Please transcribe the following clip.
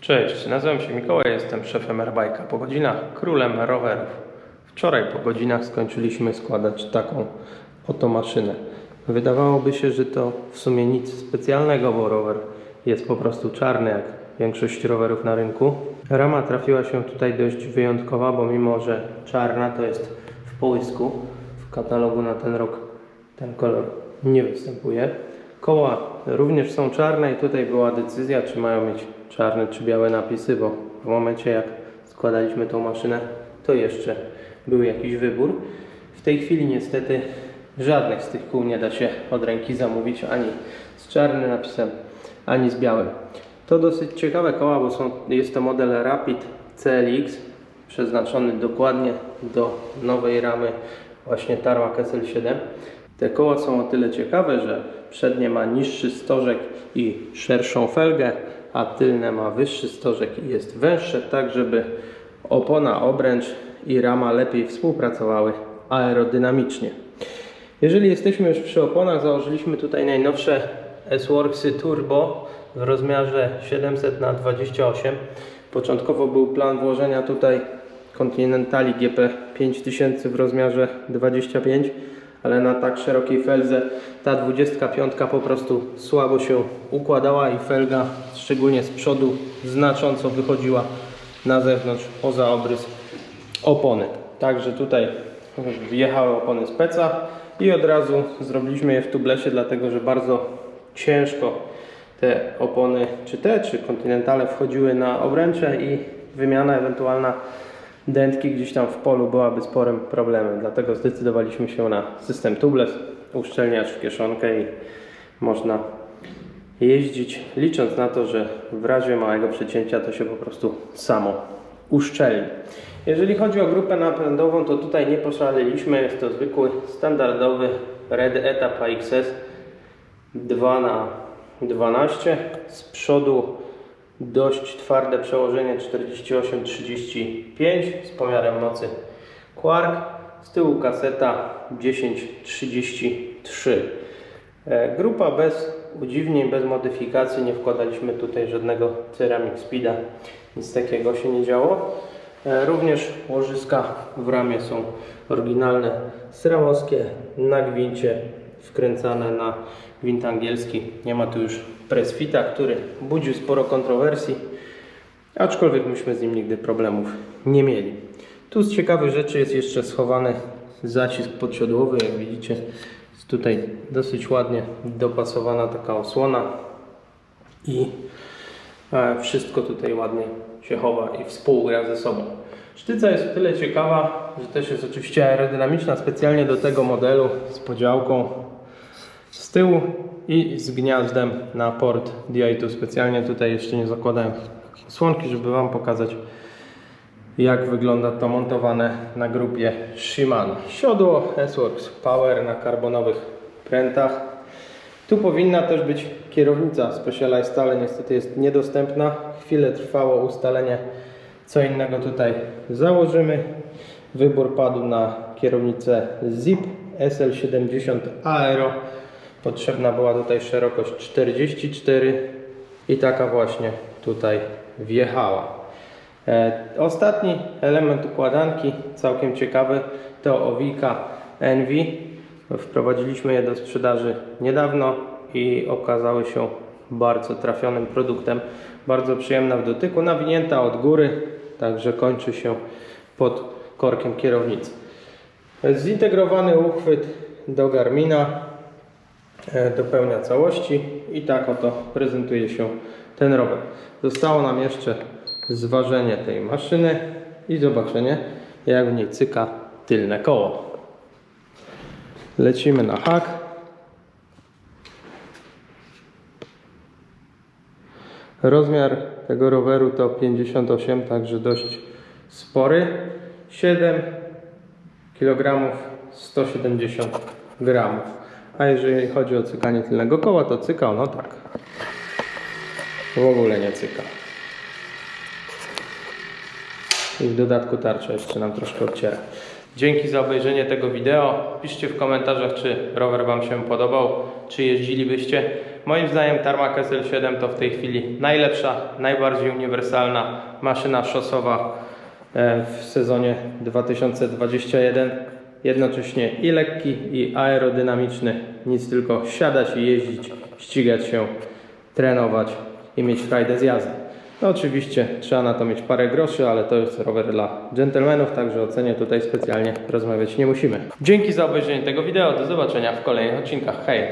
Cześć, nazywam się Mikołaj, jestem szefem Airbike'a po godzinach, królem rowerów. Wczoraj po godzinach skończyliśmy składać taką oto maszynę. Wydawałoby się, że to w sumie nic specjalnego, bo rower jest po prostu czarny, jak większość rowerów na rynku. Rama trafiła się tutaj dość wyjątkowa, bo mimo, że czarna to jest w połysku, w katalogu na ten rok ten kolor nie występuje. Koła również są czarne i tutaj była decyzja, czy mają mieć czarne czy białe napisy, bo w momencie jak składaliśmy tą maszynę, to jeszcze był jakiś wybór. W tej chwili niestety żadnych z tych kół nie da się od ręki zamówić, ani z czarnym napisem, ani z białym. To dosyć ciekawe koła, bo są, jest to model Rapid CLX, przeznaczony dokładnie do nowej ramy właśnie Tarmac SL7. Te koła są o tyle ciekawe, że przednie ma niższy stożek i szerszą felgę, a tylne ma wyższy stożek i jest węższe, tak żeby opona, obręcz i rama lepiej współpracowały aerodynamicznie. Jeżeli jesteśmy już przy oponach, założyliśmy tutaj najnowsze S-Worksy Turbo w rozmiarze 700 na 28 Początkowo był plan włożenia tutaj Continentali GP 5000 w rozmiarze 25 ale na tak szerokiej felze ta 25 po prostu słabo się układała i felga, szczególnie z przodu, znacząco wychodziła na zewnątrz poza obrys opony. Także tutaj wjechały opony speca i od razu zrobiliśmy je w tublesie, dlatego że bardzo ciężko te opony, czy te, czy kontynentale wchodziły na obręcze i wymiana ewentualna dętki gdzieś tam w polu byłaby sporym problemem. Dlatego zdecydowaliśmy się na system tubeless, uszczelniacz w kieszonkę i można jeździć licząc na to, że w razie małego przecięcia to się po prostu samo uszczelni. Jeżeli chodzi o grupę napędową, to tutaj nie poszaleliśmy. Jest to zwykły, standardowy Red Etap AXS 2 na 12 z przodu dość twarde przełożenie 48-35 z pomiarem mocy Quark z tyłu kaseta 10-33 E, grupa bez udziwnień, bez modyfikacji nie wkładaliśmy tutaj żadnego Ceramic Speeda nic takiego się nie działo. E, również łożyska w ramie są oryginalne ceramowskie na gwincie wkręcane na gwint angielski. Nie ma tu już pressfita, który budził sporo kontrowersji, aczkolwiek myśmy z nim nigdy problemów nie mieli. Tu z ciekawych rzeczy jest jeszcze schowany zacisk podsiodłowy, jak widzicie. Jest tutaj dosyć ładnie dopasowana taka osłona i e, wszystko tutaj ładnie się chowa i współgra ze sobą. Sztyca jest o tyle ciekawa, że też jest oczywiście aerodynamiczna specjalnie do tego modelu z podziałką z tyłu i z gniazdem na port DI2. Specjalnie tutaj jeszcze nie zakładałem słonki, żeby Wam pokazać jak wygląda to montowane na grupie Shimano. Siodło S-Works Power na karbonowych prętach. Tu powinna też być kierownica Specialized, ale niestety jest niedostępna. Chwilę trwało ustalenie, co innego tutaj założymy. Wybór padł na kierownicę ZIP SL70 Aero. Potrzebna była tutaj szerokość 44 i taka właśnie tutaj wjechała. E, ostatni element układanki, całkiem ciekawy, to owika Envy. Wprowadziliśmy je do sprzedaży niedawno i okazały się bardzo trafionym produktem. Bardzo przyjemna w dotyku, nawinięta od góry, także kończy się pod korkiem kierownicy. Zintegrowany uchwyt do Garmina dopełnia całości i tak oto prezentuje się ten rower. Zostało nam jeszcze zważenie tej maszyny i zobaczenie jak w niej cyka tylne koło. Lecimy na hak. Rozmiar tego roweru to 58, także dość spory. 7 kg 170 gramów. A jeżeli chodzi o cykanie tylnego koła, to cykał, no tak. W ogóle nie cyka. I w dodatku tarcza jeszcze nam troszkę odciera. Dzięki za obejrzenie tego wideo. Piszcie w komentarzach, czy rower Wam się podobał, czy jeździlibyście. Moim zdaniem Tarmac SL7 to w tej chwili najlepsza, najbardziej uniwersalna maszyna szosowa e, w sezonie 2021. Jednocześnie i lekki, i aerodynamiczny. Nic tylko siadać i jeździć, ścigać się, trenować i mieć frajdę z jazdy. No oczywiście trzeba na to mieć parę groszy, ale to jest rower dla dżentelmenów, także o cenie tutaj specjalnie rozmawiać nie musimy. Dzięki za obejrzenie tego wideo, do zobaczenia w kolejnych odcinkach. Hej!